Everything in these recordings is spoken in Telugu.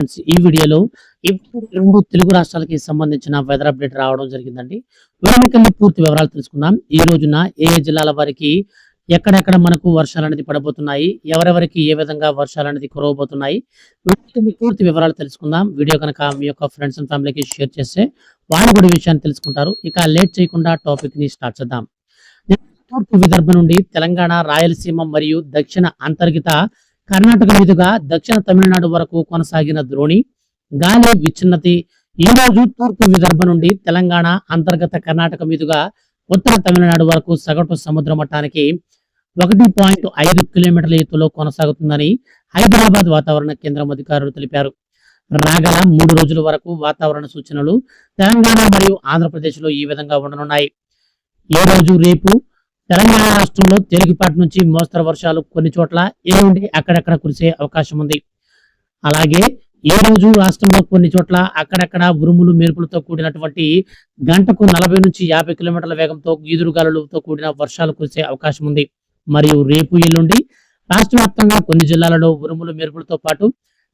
ఫ్రెండ్స్, ఈ వీడియోలో ఇప్పుడు రెండు తెలుగు రాష్ట్రాలకి సంబంధించిన వెదర్ అప్డేట్ రావడం జరిగిందండి. వివరాలకెళ్ళి పూర్తి వివరాలు తెలుసుకుందాం. ఈ రోజున ఏ జిల్లాల వారికి ఎక్కడెక్కడ మనకు వర్షాలు అనేది పడబోతున్నాయి, ఎవరెవరికి ఏ విధంగా వర్షాలనేది కురవబోతున్నాయి, వీటిని పూర్తి వివరాలు తెలుసుకుందాం. వీడియో కనుక మీ యొక్క ఫ్రెండ్స్ అండ్ ఫ్యామిలీకి షేర్ చేస్తే వాళ్ళు కూడా విషయాన్ని తెలుసుకుంటారు. ఇక లేట్ చేయకుండా టాపిక్ని స్టార్ట్ చేద్దాం. తూర్పు విదర్భ నుండి తెలంగాణ, రాయలసీమ మరియు దక్షిణ అంతర్గత కర్ణాటక మీదుగా దక్షిణ తమిళనాడు వరకు కొనసాగిన ద్రోణి గాలి విచ్ఛిన్నతి ఈరోజు రోజు తూర్పు విదర్భ నుండి తెలంగాణ అంతర్గత కర్ణాటక మీదుగా ఉత్తర తమిళనాడు వరకు సగటు సముద్ర మట్టానికి ఒకటి పాయింట్ ఐదు కిలోమీటర్ల ఎత్తులో కొనసాగుతుందని హైదరాబాద్ వాతావరణ కేంద్రం అధికారులు తెలిపారు. రాగల మూడు రోజుల వరకు వాతావరణ సూచనలు తెలంగాణ మరియు ఆంధ్రప్రదేశ్లో ఈ విధంగా ఉండనున్నాయి. ఈ రోజు రేపు తెలంగాణ రాష్ట్రంలో తేలికపాటి నుంచి మోస్తరు వర్షాలు కొన్ని చోట్ల ఏ అక్కడక్కడ కురిసే అవకాశం ఉంది. అలాగే ఈ రోజు రాష్ట్రంలో కొన్ని చోట్ల అక్కడక్కడ ఉరుములు మెరుపులతో కూడినటువంటి గంటకు నలభై నుంచి యాభై కిలోమీటర్ల వేగంతో ఈదురుగాలులతో కూడిన వర్షాలు కురిసే అవకాశం ఉంది. మరియు రేపు ఎల్లుండి రాష్ట్ర వ్యాప్తంగా కొన్ని జిల్లాలలో ఉరుములు మెరుపులతో పాటు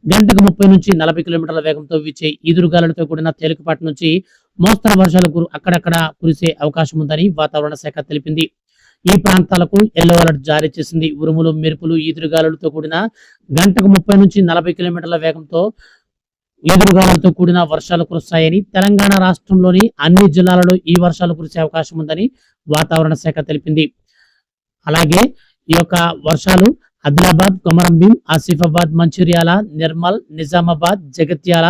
గంటకు ముప్పై నుంచి నలభై కిలోమీటర్ల వేగంతో వీచే ఈదురుగాలులతో కూడిన తేలికపాటి నుంచి మోస్తరు వర్షాలు అక్కడక్కడ కురిసే అవకాశం ఉందని వాతావరణ శాఖ తెలిపింది. ఈ ప్రాంతాలకు ఎల్లో అలర్ట్ జారీ చేసింది. ఉరుములు మెరుపులు ఈదురుగాలులతో కూడిన గంటకు ముప్పై నుంచి నలభై కిలోమీటర్ల వేగంతో ఎదురుగాలులతో కూడిన వర్షాలు కురుస్తాయని తెలంగాణ రాష్ట్రంలోని అన్ని జిల్లాలలో ఈ వర్షాలు కురిసే అవకాశం ఉందని వాతావరణ శాఖ తెలిపింది. అలాగే ఈ యొక్క వర్షాలు ఆదిలాబాద్ కొమరంభీం ఆసిఫాబాద్ మంచిర్యాల నిర్మల్ నిజామాబాద్ జగిత్యాల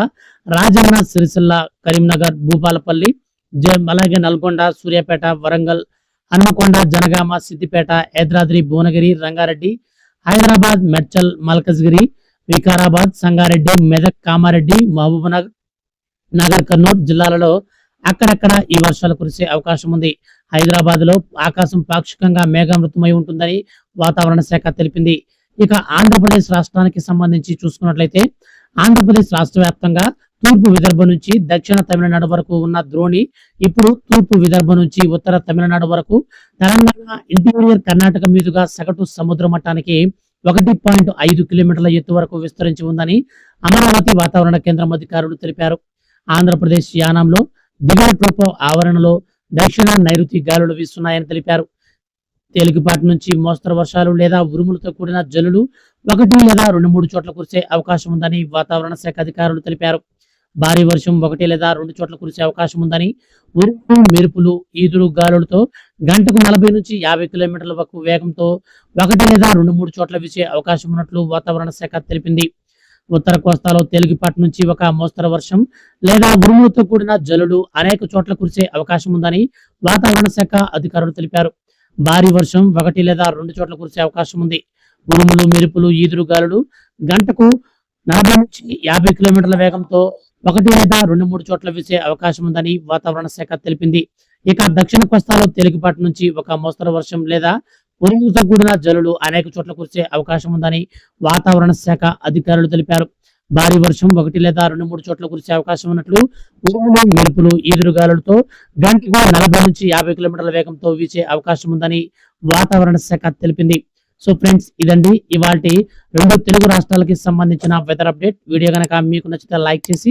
రాజన్న సిరిసిల్ల కరీంనగర్ భూపాలపల్లి అలాగే నల్గొండ సూర్యాపేట వరంగల్ హనుమకొండ జనగామ సిద్దిపేట యాదాద్రి భువనగిరి రంగారెడ్డి హైదరాబాద్ మెడ్చల్ మల్కజ్గిరి వికారాబాద్ సంగారెడ్డి మెదక్ కామారెడ్డి మహబూబ్నగర్ నగర్ కర్నూలు జిల్లాలలో అక్కడక్కడ ఈ వర్షాలు కురిసే అవకాశం ఉంది. హైదరాబాద్లో ఆకాశం పాక్షికంగా మేఘామృతమై ఉంటుందని వాతావరణ శాఖ తెలిపింది. ఇక ఆంధ్రప్రదేశ్ రాష్ట్రానికి సంబంధించి చూసుకున్నట్లయితే ఆంధ్రప్రదేశ్ రాష్ట్ర వ్యాప్తంగా తూర్పు విదర్భ నుంచి దక్షిణ తమిళనాడు వరకు ఉన్న ద్రోణి ఇప్పుడు తూర్పు విదర్భ నుంచి ఉత్తర తమిళనాడు వరకు. తెలంగాణ ఇంటీరియర్ కర్ణాటక మీదుగా సగటు సముద్ర మట్టానికి ఒకటి పాయింట్ ఐదు కిలోమీటర్ల ఎత్తు వరకు విస్తరించి ఉందని అమరావతి వాతావరణ కేంద్రం అధికారులు తెలిపారు. ఆంధ్రప్రదేశ్ యానాంలో దిగువ ట్రోపో ఆవరణలో దక్షిణ నైరుతి గాలులు వీస్తున్నాయని తెలిపారు. తేలికపాటి నుంచి మోస్తరు వర్షాలు లేదా ఉరుములతో కూడిన జల్లులు ఒకటి లేదా రెండు మూడు చోట్ల కురిసే అవకాశం ఉందని వాతావరణ శాఖ అధికారులు తెలిపారు. భారీ వర్షం ఒకటి లేదా రెండు చోట్ల కురిసే అవకాశం ఉందని ఉరుములు మెరుపులు ఈదురు గాలులతో గంటకు నలభై నుంచి యాభై కిలోమీటర్ల వరకు వేగంతో ఒకటి లేదా రెండు మూడు చోట్ల వీసే అవకాశం ఉన్నట్లు వాతావరణ శాఖ తెలిపింది. ఉత్తర కోస్తాలో తేలికపాటి నుంచి ఒక మోస్తరు వర్షం లేదా ఉరుములతో కూడిన జల్లులు అనేక చోట్ల కురిసే అవకాశం ఉందని వాతావరణ శాఖ అధికారులు తెలిపారు. భారీ వర్షం ఒకటి లేదా రెండు చోట్ల కురిసే అవకాశం ఉంది. ఉరుములు మెరుపులు ఈదురు గాలులు గంటకు నలభై నుంచి యాభై కిలోమీటర్ల వేగంతో ఒకటి లేదా రెండు మూడు చోట్ల వీసే అవకాశం ఉందని వాతావరణ శాఖ తెలిపింది. ఇక దక్షిణ కోస్తాలో తేలికపాటి నుంచి ఒక మోస్తరు వర్షం లేదా ఉరుములతో కూడిన జల్లులు అనేక చోట్ల కురిసే అవకాశం ఉందని వాతావరణ శాఖ అధికారులు తెలిపారు. భారీ వర్షం ఒకటి లేదా రెండు మూడు చోట్ల కురిసే అవకాశం ఉన్నట్లు ఉరుములు మెరుపులు ఈదురుగాలులతో గంటకు నలభై నుంచి యాభై కిలోమీటర్ల వేగంతో వీచే అవకాశం ఉందని వాతావరణ శాఖ తెలిపింది. సో ఫ్రెండ్స్ ఇదండి. ఇవాళ రెండు తెలుగు రాష్ట్రాలకి సంబంధించిన వెదర్ అప్డేట్. వీడియో కనుక మీకు నచ్చితే లైక్ చేసి